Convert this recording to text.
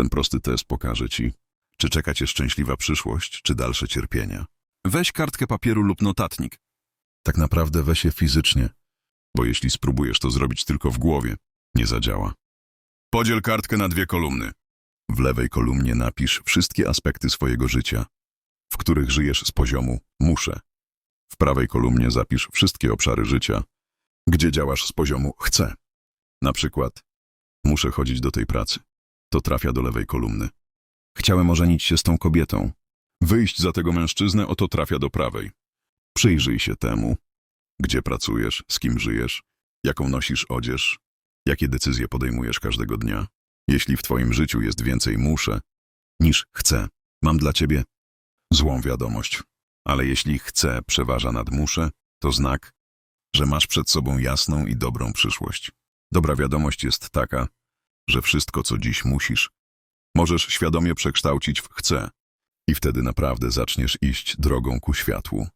Ten prosty test pokaże ci, czy czeka cię szczęśliwa przyszłość, czy dalsze cierpienia. Weź kartkę papieru lub notatnik. Tak naprawdę weź je fizycznie, bo jeśli spróbujesz to zrobić tylko w głowie, nie zadziała. Podziel kartkę na dwie kolumny. W lewej kolumnie napisz wszystkie aspekty swojego życia, w których żyjesz z poziomu muszę. W prawej kolumnie zapisz wszystkie obszary życia, gdzie działasz z poziomu chcę. Na przykład, muszę chodzić do tej pracy. To trafia do lewej kolumny. Chciałem ożenić się z tą kobietą. Wyjść za tego mężczyznę, oto trafia do prawej. Przyjrzyj się temu, gdzie pracujesz, z kim żyjesz, jaką nosisz odzież, jakie decyzje podejmujesz każdego dnia. Jeśli w twoim życiu jest więcej muszę niż chcę, mam dla ciebie złą wiadomość. Ale jeśli chcę przeważa nad muszę, to znak, że masz przed sobą jasną i dobrą przyszłość. Dobra wiadomość jest taka, że wszystko, co dziś musisz, możesz świadomie przekształcić w chcę i wtedy naprawdę zaczniesz iść drogą ku światłu.